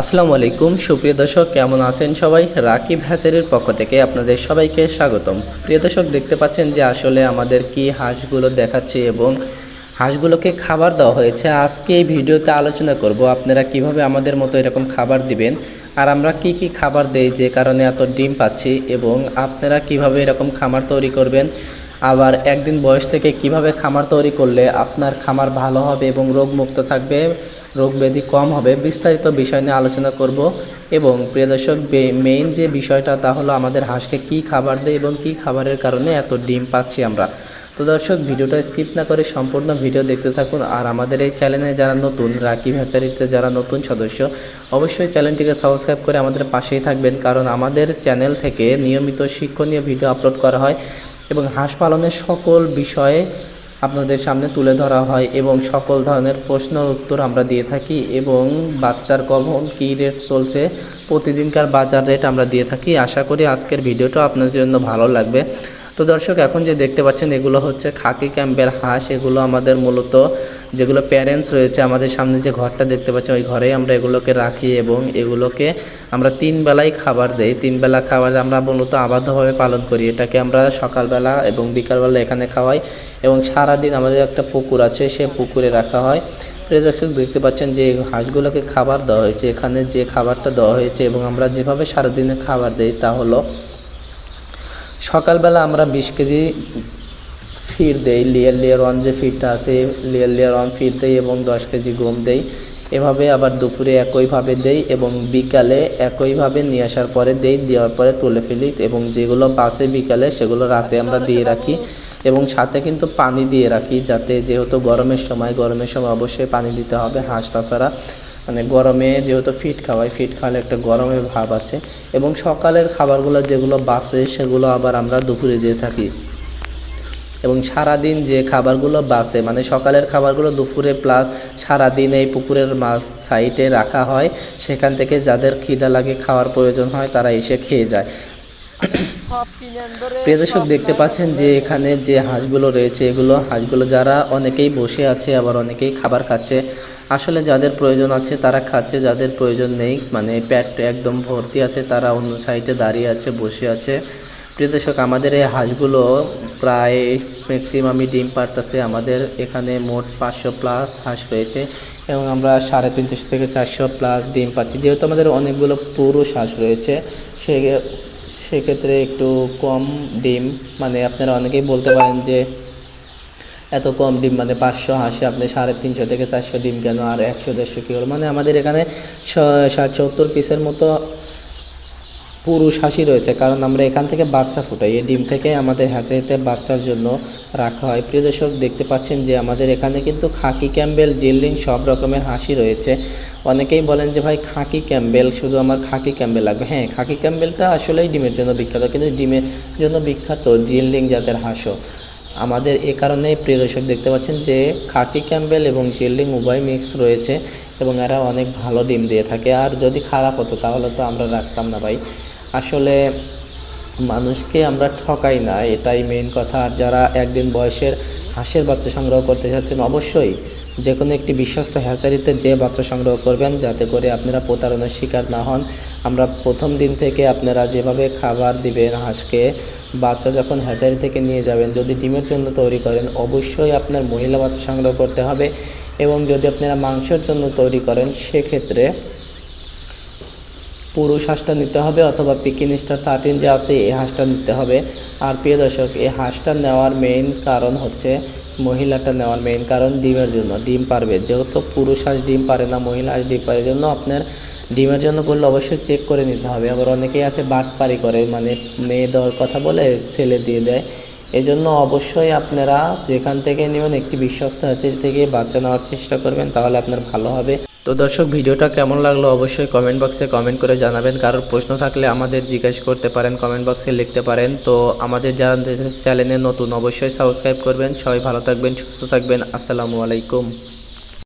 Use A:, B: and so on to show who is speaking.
A: আসসালামু আলাইকুম, সুপ্রিয় দর্শক, কেমন আছেন সবাই? রাকিব হ্যাচারির পক্ষ থেকে আপনাদের সবাইকে স্বাগতম। প্রিয় দর্শক, দেখতে পাচ্ছেন যে আসলে আমাদের কি হাঁসগুলো দেখাচ্ছে এবং হাঁসগুলোকে খাবার দেওয়া হয়েছে। আজকে এই ভিডিওতে আলোচনা করব, আপনারা কীভাবে আমাদের মতো এরকম খাবার দিবেন আর আমরা কি কি খাবার দেই, যে কারণে এত ডিম পাচ্ছি এবং আপনারা কীভাবে এরকম খামার তৈরি করবেন, আবার একদিন বয়স থেকে কীভাবে খামার তৈরি করলে আপনার খামার ভালো হবে এবং রোগমুক্ত থাকবে রোগ ব্যাধি কম হবে, বিস্তারিত বিষয় নিয়ে আলোচনা করব। এবং প্রিয় দর্শক মেইন যে বিষয়টা, তা হলো আমাদের হাঁসকে কি খাবার দেয় এবং কি খাবারের কারণে এত ডিম পাচ্ছি আমরা। তো দর্শক, ভিডিওটা স্কিপ না করে সম্পূর্ণ ভিডিও দেখতে থাকুন। আর আমাদের এই চ্যানেলে যারা নতুন, রাকিব হ্যাচারিতে যারা নতুন সদস্য, অবশ্যই চ্যানেলটিকে সাবস্ক্রাইব করে আমাদের পাশেই থাকবেন। কারণ আমাদের চ্যানেল থেকে নিয়মিত শিক্ষণীয় ভিডিও আপলোড করা হয় এবং হাঁস পালনের সকল বিষয়ে আপনাদের সামনে তুলে ধরা হয় এবং সকল ধরনের প্রশ্নের উত্তর আমরা দিয়ে থাকি এবং বাচ্চার কখন কী রেট চলছে, প্রতিদিনকার বাজার রেট আমরা দিয়ে থাকি। আশা করি আজকের ভিডিওটা আপনাদের জন্য ভালো লাগবে। তো দর্শক, এখন যে দেখতে পাচ্ছেন, এগুলো হচ্ছে খাকি ক্যাম্পের হাঁস। এগুলো আমাদের মূলত যেগুলো প্যারেন্টস রয়েছে, আমাদের সামনে যে ঘরটা দেখতে পাচ্ছেন, ওই ঘরেই আমরা এগুলোকে রাখি এবং এগুলোকে আমরা তিন বেলায় খাবার দেই। তিন বেলা খাবার আমরা মূলত আবদ্ধভাবে পালন করি। এটাকে আমরা সকালবেলা এবং বিকালবেলা এখানে খাওয়াই এবং সারাদিন আমাদের একটা পুকুর আছে সে পুকুরে রাখা হয়। প্রিয় দর্শক, দেখতে পাচ্ছেন যে হাঁসগুলোকে খাবার দেওয়া হয়েছে। এখানে যে খাবারটা দেওয়া হয়েছে এবং আমরা যেভাবে সারাদিনে খাবার দেই তা হলো, সকালবেলা আমরা বিশ কেজি ফির দেই, লেয়ার লেয়ার ওয়ান যে ফিরটা আছে, লেয়ার লেয়ার ওয়ান ফির দেই এবং দশ কেজি গম দেই। এভাবে আবার দুপুরে একইভাবে দেই এবং বিকালে একইভাবে নিয়ে আসার পরে দেই, দেওয়ার পরে তুলে ফেলি এবং যেগুলো বাসে বিকালে সেগুলো রাতে আমরা দিয়ে রাখি এবং সাথে কিন্তু পানি দিয়ে রাখি যাতে যেহেতু গরমের সময় গরমের সময় অবশ্যই পানি দিতে হবে হাঁস তাছাড়া। মানে গরমে যেহেতু ফিট খাওয়াই, ফিট খাওয়ালে একটা গরমের ভাব আছে এবং সকালের খাবারগুলো যেগুলো বাসে সেগুলো আবার আমরা দুপুরে দিয়ে থাকি। এবং সারাদিন যে খাবারগুলো বাসে মানে সকালের খাবারগুলো দুপুরে প্লাস সারাদিন এই পুকুরের মাছ সাইডে রাখা হয় সেখান থেকে যাদের খিদা লাগে খাওয়ার প্রয়োজন হয় তারা এসে খেয়ে যায়। প্রিয় দর্শক দেখতে পাচ্ছেন যে এখানে যে হাঁসগুলো রয়েছে এগুলো হাঁসগুলো যারা অনেকেই বসে আছে আবার অনেকেই খাবার খাচ্ছে। আসলে যাদের প্রয়োজন আছে তারা খাচ্ছে যাদের প্রয়োজন নেই মানে প্যাট একদম ভর্তি আছে তারা অন্য সাইডে দাঁড়িয়ে আছে বসে আছে। প্রিয় দর্শক আমাদের এই হাঁসগুলো প্রায় ম্যাক্সিমামই ডিম পারতেছে। আমাদের এখানে মোট পাঁচশো প্লাস হাঁস রয়েছে এবং আমরা সাড়ে তিনশো থেকে চারশো প্লাস ডিম পাচ্ছি। যেহেতু আমাদের অনেকগুলো পুরুষ হাঁস রয়েছে, সে সেক্ষেত্রে একটু কম ডিম মানে আপনারা অনেকেই বলতে পারেন যে এত কম ডিম মানে পাঁচশো হাঁসে আপনি সাড়ে তিনশো থেকে চারশো ডিম কেন, আর একশো দেড়শো কী হলো? মানে আমাদের এখানে ষাট সত্তর পিসের মতো পুরুষ হাসি রয়েছে, কারণ আমরা এখান থেকে বাচ্চা ফুটাই। এই ডিম থেকে আমাদের হ্যাচারিতে বাচ্চার জন্য রাখা হয়। প্রিয় দর্শক, দেখতে পাচ্ছেন যে আমাদের এখানে কিন্তু খাকি ক্যাম্বেল, জিল্ডিং সব রকমের হাসি রয়েছে। অনেকেই বলেন যে, ভাই, খাকি ক্যাম্বেল, শুধু আমার খাকি ক্যাম্বেল লাগবে? হ্যাঁ খাকি ক্যাম্বেলটা আসলেই ডিমের জন্য বিখ্যাত, কিন্তু ডিমের জন্য বিখ্যাত জিল্ডিং জাতের হাঁসও। আমাদের এ কারণে, প্রিয় দর্শক, দেখতে পাচ্ছেন যে খাকি ক্যাম্বেল এবং জিল্ডিং উভয় মিক্স রয়েছে এবং এরা অনেক ভালো ডিম দিয়ে থাকে। আর যদি খারাপ হতো, তাহলে তো আমরা রাখতাম না, ভাই। আসলে মানুষকে আমরা ঠকাই না, এটাই মেন কথা। আর যারা একদিন বয়সের হাঁসের বাচ্চা সংগ্রহ করতে চাচ্ছেন অবশ্যই যে কোনো একটি বিশ্বস্ত হ্যাচারিতে যে বাচ্চা সংগ্রহ করবেন, যাতে করে আপনারা প্রতারণার শিকার না হন। আমরা প্রথম দিন থেকে আপনারা যেভাবে খাবার দিবেন হাঁসকে, বাচ্চা যখন হ্যাচারি থেকে নিয়ে যাবেন, যদি ডিমের জন্য তৈরি করেন, অবশ্যই আপনার মহিলা বাচ্চা সংগ্রহ করতে হবে। এবং যদি আপনারা মাংসের জন্য তৈরি করেন, সেক্ষেত্রে পুরুষ হাঁসটা নিতে হবে অথবা পিকিন স্টার থার্টিন যে আছে, এই হাঁসটা নিতে হবে। আর প্রিয় দর্শক, এই হাঁসটা নেওয়ার মেইন কারণ হচ্ছে মহিলাটা নেওয়ার মেইন কারণ ডিমের জন্য, ডিম পারবে। যেহেতু পুরুষ হাঁস ডিম পারে না মহিলা হাঁস ডিম পারে জন্য আপনার ডিমের জন্য করলে অবশ্যই চেক করে নিতে হবে। আবার অনেকেই আছে বাটপারি করে মানে মেয়ে দেওয়ার কথা বলে ছেলে দিয়ে দেয়। এজন্য অবশ্যই আপনারা যেখান থেকে নেবেন, একটি বিশ্বস্ত হাতির থেকে বাচ্চা নেওয়ার চেষ্টা করবেন, তাহলে আপনার ভালো হবে। তো দর্শক, ভিডিওটা কেমন লাগল অবশ্যই কমেন্ট বক্সে কমেন্ট করে জানাবেন। কারোর প্রশ্ন থাকলে আমাদের জিজ্ঞেস করতে পারেন কমেন্ট বক্সে লিখতে পারেন। তো আমাদের যারা চ্যানেলে নতুন, অবশ্যই সাবস্ক্রাইব করবেন। সবাই ভালো থাকবেন, সুস্থ থাকবেন। আসসালামু আলাইকুম।